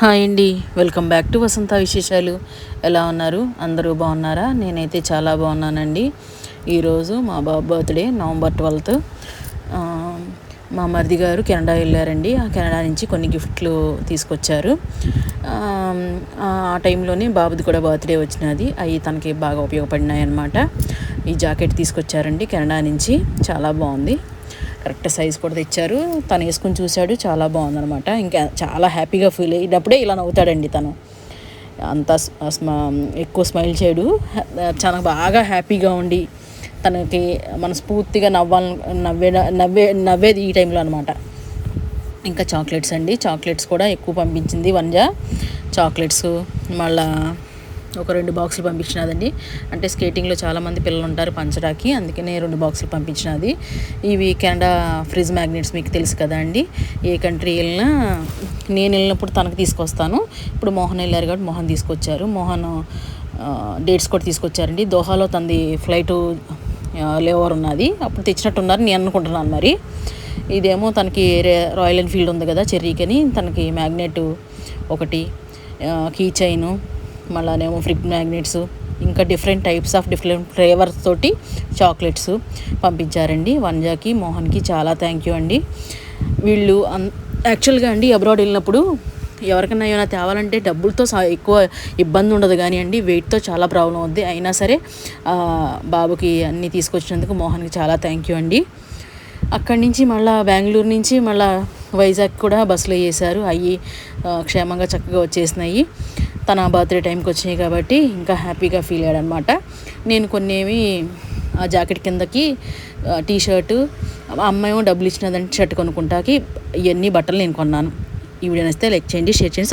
Hi అండి. Welcome back to వసంత విశేషాలు. ఎలా ఉన్నారు? అందరూ బాగున్నారా? నేనైతే చాలా బాగున్నానండి. ఈరోజు మా బాబు బర్త్డే నవంబర్ ట్వెల్త్. మా మరిది గారు కెనడా వెళ్ళారండి. ఆ కెనడా నుంచి కొన్ని గిఫ్ట్లు తీసుకొచ్చారు. ఆ టైంలోనే బాబుది కూడా బర్త్డే వచ్చినది. అవి తనకి బాగా ఉపయోగపడినాయి అనమాట ఈ జాకెట్ తీసుకొచ్చారండి కెనడా నుంచి. చాలా బాగుంది. కరెక్ట్ సైజ్ కూడా తెచ్చారు. తను వేసుకుని చూశాడు చాలా బాగుందనమాట ఇంకా చాలా హ్యాపీగా ఫీల్ అయినప్పుడే ఇలా నవ్వుతాడండి తను. అంత ఎక్కువ స్మైల్ చేయడు. చాలా బాగా హ్యాపీగా ఉండి తనకి మనస్ఫూర్తిగా నవ్వాలి నవ్వే నవ్వే నవ్వేది ఈ టైంలో అనమాట ఇంకా చాక్లెట్స్ అండి. చాక్లెట్స్ కూడా ఎక్కువ పంపించింది వన్జా చాక్లెట్స్ మళ్ళా ఒక రెండు బాక్సులు పంపించినదండి. అంటే స్కేటింగ్లో చాలామంది పిల్లలు ఉంటారు పంచడానికి అందుకనే రెండు బాక్సులు పంపించినది. ఇవి కెనడా ఫ్రిడ్జ్ మ్యాగ్నెట్స్ మీకు తెలుసు కదా అండి. ఏ కంట్రీ వెళ్ళినా నేను వెళ్ళినప్పుడు తనకు తీసుకొస్తాను. ఇప్పుడు మోహన్ వెళ్ళారు కాబట్టి మోహన్ తీసుకొచ్చారు. మోహన్ డేట్స్ కూడా తీసుకొచ్చారండి. దోహాలో తనది ఫ్లైట్ లేవర్ ఉన్నది. అప్పుడు తెచ్చినట్టున్నారు. నేను అనుకుంటున్నాను మరి. ఇదేమో తనకి రాయల్ ఎన్ఫీల్డ్ ఉంది కదా చెర్రీకని. తనకి మ్యాగ్నెట్ ఒకటి కీ చైను మళ్ళానేమో ఫ్రిప్ మ్యాగ్నెట్స్ ఇంకా different types of different flavours తోటి చాక్లెట్స్ పంపించారండి. వంజాకి మోహన్కి చాలా థ్యాంక్ యూ అండి. వీళ్ళు యాక్చువల్గా అండి అబ్రాడ్ వెళ్ళినప్పుడు ఎవరికైనా ఏమైనా తేవాలంటే డబ్బులతో ఎక్కువ ఇబ్బంది ఉండదు కానీ అండి వెయిట్తో చాలా ప్రాబ్లం ఉంది అయినా సరే బాబుకి అన్నీ తీసుకొచ్చినందుకు మోహన్కి చాలా థ్యాంక్ యూ అండి. అక్కడి నుంచి మళ్ళీ బెంగళూరు నుంచి మళ్ళీ వైజాగ్ కూడా బస్సులో వేసారు. అవి క్షేమంగా చక్కగా వచ్చేసినాయి. తన బర్త్డే టైంకి వచ్చినాయి కాబట్టి ఇంకా హ్యాపీగా ఫీల్ అయ్యాడనమాట. నేను కొన్ని ఆ జాకెట్ కిందకి టీ షర్టు అమ్మాయి డబ్బులు ఇచ్చినదంటే షర్ట్ కొనుక్కుంటాకి ఇవన్నీ బట్టలు నేను కొన్నాను. ఈ వీడియో నచ్చితే లైక్ చేయండి షేర్ చేయండి